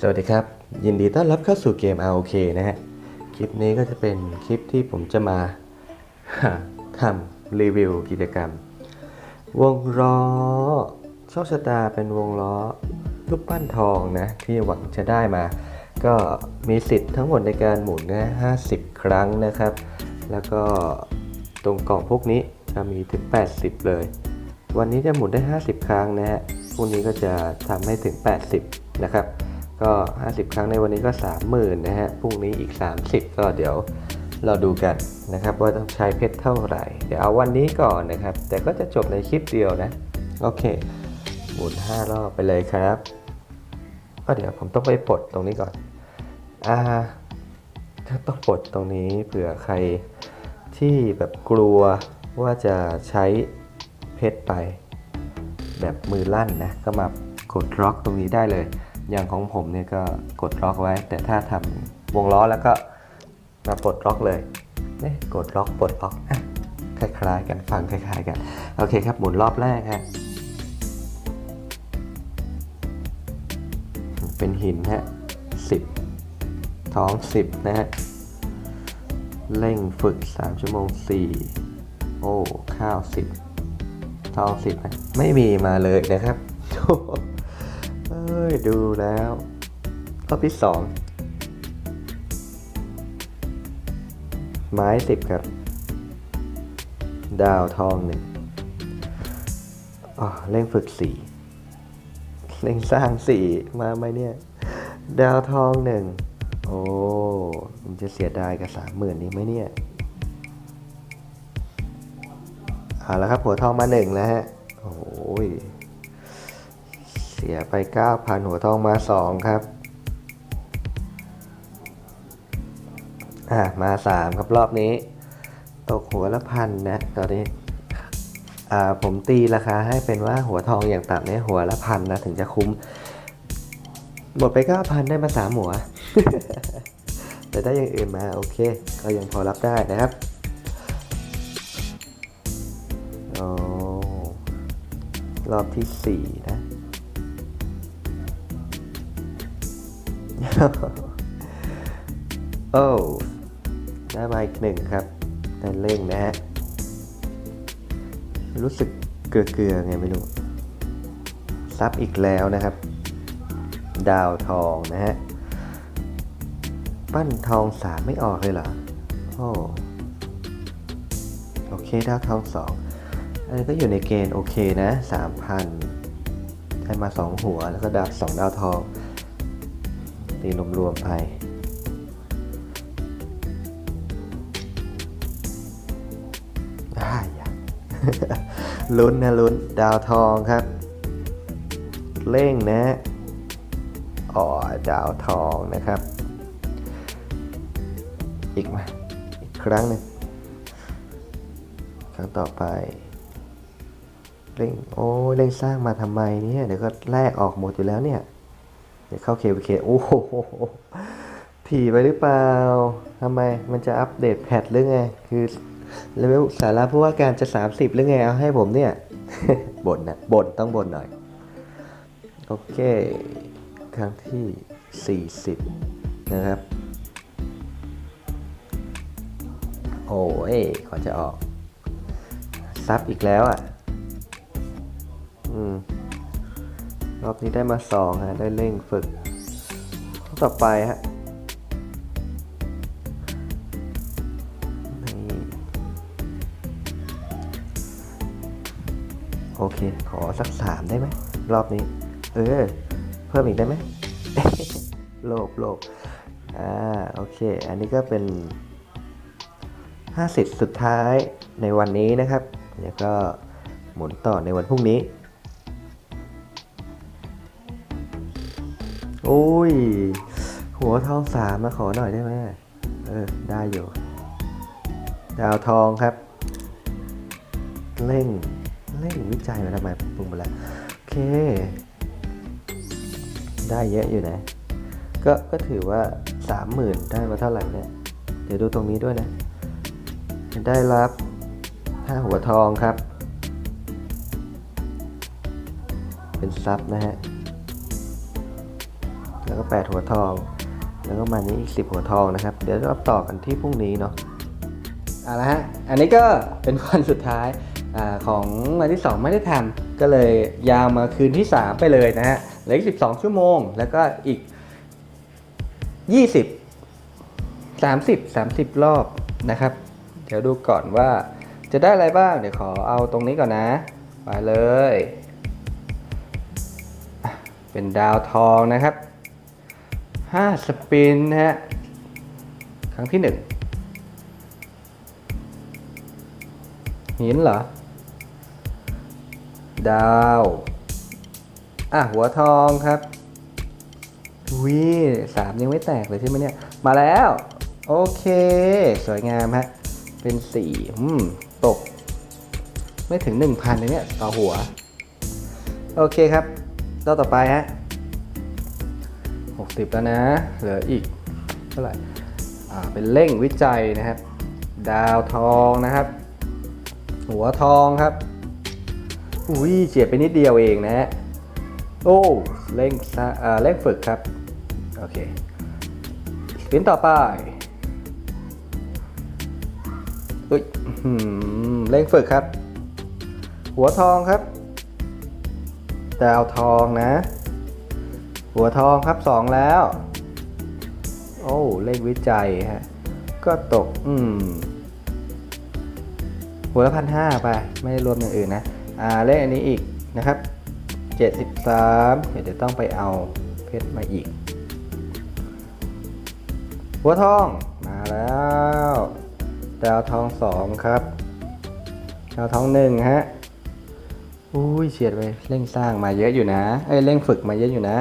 สวัสดีครับ ยินดีต้อนรับเข้าสู่เกม ROK นะฮะ คลิปนี้ก็จะเป็นคลิปที่ผมจะมาทำรีวิวกิจกรรม วงล้อโชคชะตาเป็นวงล้อรูปปั้นทองนะ ที่หวังจะได้มา ก็มีสิทธิ์ทั้งหมดในการหมุนนะ50 ครั้งนะครับ แล้วก็ตรงกล่องพวกนี้จะมีถึง 80 เลย วันนี้จะหมุนได้ 50 ครั้งนะฮะพรุ่งนี้ก็จะทำให้ถึง 80 นะครับ ก็ 50 ครั้งในวันนี้ก็ 30,000นะฮะพรุ่งนี้อีก 30 ก็เดี๋ยวเราดูกันนะครับว่าต้องใช้เพชรเท่าไหร่ เดี๋ยวเอาวันนี้ก่อนนะครับ แต่ก็จะจบในคลิปเดียวนะ โอเคหมุน5รอบไปเลยครับก็เดี๋ยวผมต้องไปปลดตรงนี้ก่อนอ่าถ้าต้องปลดตรงนี้เผื่อใครที่แบบกลัวว่าจะใช้เพชรไป แบบมือลั่นนะ ก็มากดล็อกตรงนี้ได้เลย อย่างของผมเนี่ยก็กดล็อกไว้ แต่ถ้าทำวงล้อแล้วก็มาปลดล็อกเลยเนี่ยกดล็อกปลดล็อกอะคล้ายๆ กันฟังคล้ายๆ กัน โอเคครับหมุนรอบแรกฮะเป็นหินฮะสิบท้องสิบนะฮะเร่งฝึก 3 ชั่วโมง 4 โอ้ ข้าว 10 ทอง 10 นะ ไม่มีมาเลยนะครับ เอ้ย ดูแล้วรอบที่2ไม้10ครับ ดาวทองหนึ่งอ๋อเร่งฝึก4เร่งสร้าง4มาไหมเนี่ย ดาวทองหนึ่งโอ้ผมจะเสียดายกับสามหมื่นนี้ไหมเนี่ยเอาละครับหัวทองมาหนึ่งแล้วฮะ โอ้ย เสียไปเก้าพันหัวทองมาสองครับ อะ มาสามครับรอบนี้ ตกหัวละพันนะ ตอนนี้ อ่า ผมตีราคาให้เป็นว่าหัวทองอย่างต่ำเนี่ยหัวละพันนะ ถึงจะคุ้ม หมดไปเก้าพันได้มาสามหัว แต่ได้อย่างอื่นมา โอเค ก็ยังพอรับได้นะครับโอ้รอบที่สี่นะ โอ้ได้มาอีกหนึ่งครับได้เร่งนะฮะ รู้สึกเกลือๆไงไม่รู้ ซับอีกแล้วนะครับ ดาวทองนะฮะ ปั้นทองสามไม่ออกเลยเหรอ โอ้ โอเค ดาวทองสองอันนี้ก็อยู่ในเกณฑ์โอเคนะสามพันได้มาสองหัวแล้วก็ดาวสองดาวทอง ตีรวมๆไป ลุ้นนะลุ้นดาวทองครับ เร่งนะอ๋อดาวทองนะครับ อีกมาอีกครั้งหนึ่งครั้งต่อไปเร่งโอ้เร่งสร้างมาทำไมเนี่ยเดี๋ยวก็แลกออกหมดอยู่แล้วเนี่ย เดี๋ยวเข้า KVK โอ้โหถี่ไปหรือเปล่าทำไมมันจะอัปเดตแพทหรือไง คือเลเวลสาระผู้ว่าการจะ 30หรือไง เอาให้ผมเนี่ยบ่นนะบ่นต้องบ่นหน่อย โอเค ครั้งที่ 40 นะครับ โอ้ยก่อนจะออก ซับอีกแล้วอะ อืม รอบนี้ได้มาสองฮะได้เร่งฝึก ต่อไปฮะนี่โอเค ขอสักสามได้ไหม รอบนี้ เออ เพิ่มอีกได้ไหมโลภโลภอ่า โอเค อันนี้ก็เป็น 50 สุดท้ายในวันนี้นะครับเดี๋ยวก็หมุนต่อในวันพรุ่งนี้ โอ้ย หัวทองสามมาขอหน่อยได้ไหมเออ ได้อยู่ ดาวทองครับ เร่ง เร่งวิจัยมาทำไมปรุงไปแล้ว โอเค ได้เยอะอยู่นะ ก็ก็ถือว่าสามหมื่นได้มาเท่าไหร่เนี่ย เดี๋ยวดูตรงนี้ด้วยนะ ได้รับห้าหัวทองครับ เป็นซับนะฮะ แล้วก็ 8 หัวทอง แล้วก็มานี้อีก 10 หัวทองนะครับ เดี๋ยวเราต่อกันที่พรุ่งนี้เนาะเอาละฮะ อันนี้ก็เป็นวันสุดท้ายอาของวันที่ 2 ไม่ได้ทำก็เลยยาวมาคืนที่ 3 ไปเลยนะฮะ เหลืออีก 12 ชั่วโมง แล้วก็อีก 20 30 30 รอบนะครับ เดี๋ยวดูก่อนว่าจะได้อะไรบ้าง เดี๋ยวขอเอาตรงนี้ก่อนนะ ไปเลย เป็นดาวทองนะครับ 5 สปินนะฮะ ครั้งที่ 1 หินเหรอ ดาว อะ หัวทองครับวิสามยังไม่แตกเลยใช่ไหมเนี่ย มาแล้ว โอเค สวยงามฮะ เป็นสี่อืมตก ไม่ถึง 1,000เลยเนี่ย ต่อหัว โอเคครับต่อต่อไปฮะ 60 แล้วนะ เหลืออีกเท่าไหร่เป็นเร่งวิจัยนะครับ ดาวทองนะครับ หัวทองครับ อุ้ยเฉียดไปนิดเดียวเองนะฮะโอ้เร่งซะเออเร่งฝึกครับ โอเคสปินต่อไปอุ้ยเร่งฝึกครับ หัวทองครับ ดาวทองนะ หัวทองครับสองแล้ว โอ้เร่งวิจัยฮะก็ตก อืม หัวละพันห้าไป ไม่ได้รวมอย่างอื่นนะ อ่า เลขอันนี้อีกนะครับ 73 เดี๋ยวจะต้องไปเอาเพชรมาอีก หัวทองมาแล้วดาวทองสองครับดาวทองหนึ่งฮะ อุ้ยเฉียดไปเร่งสร้างมาเยอะอยู่นะ เอ้ยเร่งฝึกมาเยอะอยู่นะ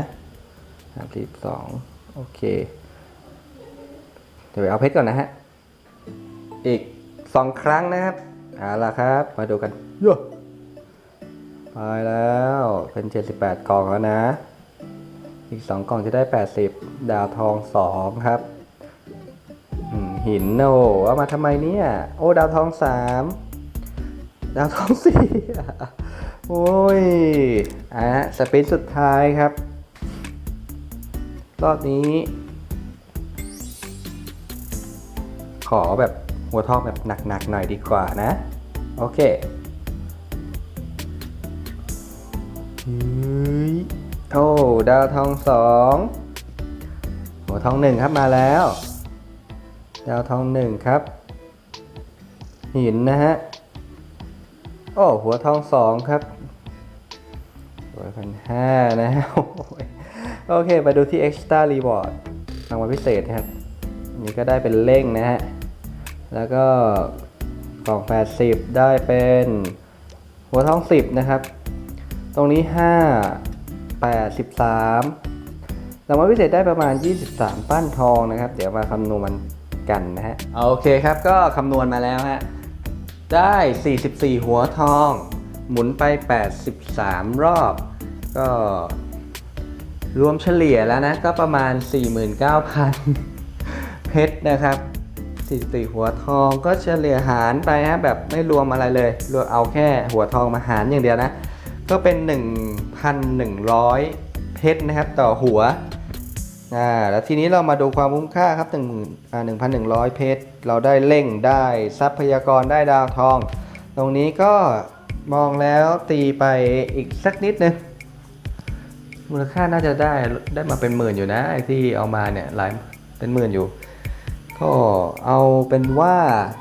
สามสิบสองโอเค เดี๋ยวไปเอาเพชรก่อนนะฮะ อีกสองครั้งนะครับเอาล่ะครับ มาดูกันโย่ไปแล้วเป็น 78กล่องแล้วนะ อีก 2กล่องจะได้ 80 ดาวทอง 2 ครับอืมหินโอ้เอามาทำไมเนี่ย โอ้ ดาวทอง 3 ดาวทอง 4 โอ้ยอะสปินสุดท้ายครับ รอบนี้ ขอแบบหัวทองแบบหนักๆหน่อยดีกว่านะ โอเคเฮ้ยโอ้ดาวทองสองหัวทองหนึ่งครับมาแล้ว ดาวทองหนึ่งครับ หินนะฮะโอ้หัวทองสองครับหัวพันห้านะฮะโอ้ย โอเค ไปดูที่ Extra Reward รางวัลพิเศษนะครับ นี่ก็ได้เป็นเล่งนะฮะ แล้วก็กล่อง 80 ได้เป็นหัวท้อง 10 นะครับ ตรงนี้ 5 83รางวัลพิเศษได้ประมาณ 23 ปั้นทองนะครับ เดี๋ยวมาคำนวณกันนะฮะ โอเคครับ ก็คำนวณมาแล้วฮะ ได้ 44 หัวทอง หมุนไป 83 รอบ ก็ รวมเฉลี่ยแล้วนะก็ประมาณ 49,000 เพชรนะครับ44หัวทองก็เฉลี่ยหารไปฮะแบบไม่รวมอะไรเลยรวมเอาแค่หัวทองมาหารอย่างเดียวนะ ก็เป็น 1,100 เพชรนะครับต่อหัวอ่าแล้วทีนี้เรามาดูความคุ้มค่าครับ1อ่า1,100 เพชรเราได้เล่งได้ทรัพยากรได้ดาวทอง ตรงนี้ก็มองแล้วตีไปอีกสักนิดนึง มูลค่าน่าจะได้ได้มาเป็นหมื่นอยู่นะไอ้ที่เอามาเนี่ยหลายเป็นหมื่นอยู่ ก็เอาเป็นว่า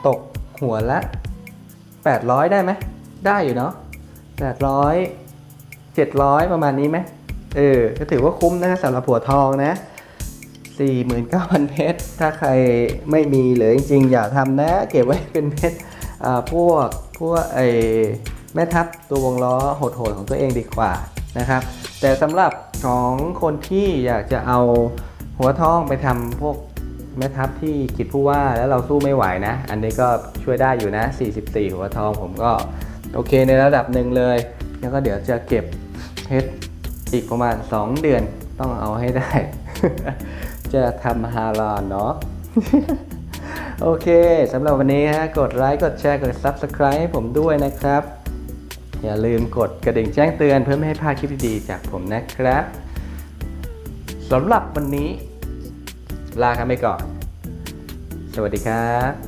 ตกหัวละ 800 ได้ไหมได้อยู่เนาะ800 700 ประมาณนี้ไหมเออก็ถือว่าคุ้มนะสำหรับหัวทองนะ49,000เพชรถ้าใครไม่มีเหลือจริงๆ อย่าทำนะ เก็บไว้เป็นเพชรอ่าพวกพวกไอแม่ทัพตัววงล้อโหดๆของตัวเองดีกว่านะครับ แต่สำหรับของคนที่อยากจะเอาหัวทองไปทำพวกแม่ทัพที่คิดผู้ว่าแล้วเราสู้ไม่ไหวนะ อันนี้ก็ช่วยได้อยู่นะ 44 หัวทองผมก็โอเคในระดับหนึ่งเลย แล้วก็เดี๋ยวจะเก็บเพชรอีกประมาณ 2 เดือนต้องเอาให้ได้ จะทำฮาลาลเนาะโอเคสำหรับวันนี้ฮะกดไลค์กดแชร์กด Subscribe ให้ผมด้วยนะครับ อย่าลืมกดกระดิ่งแจ้งเตือนเพื่อไม่ให้พลาดคลิปดีๆจากผมนะครับสำหรับวันนี้ ลากันไปก่อน สวัสดีครับ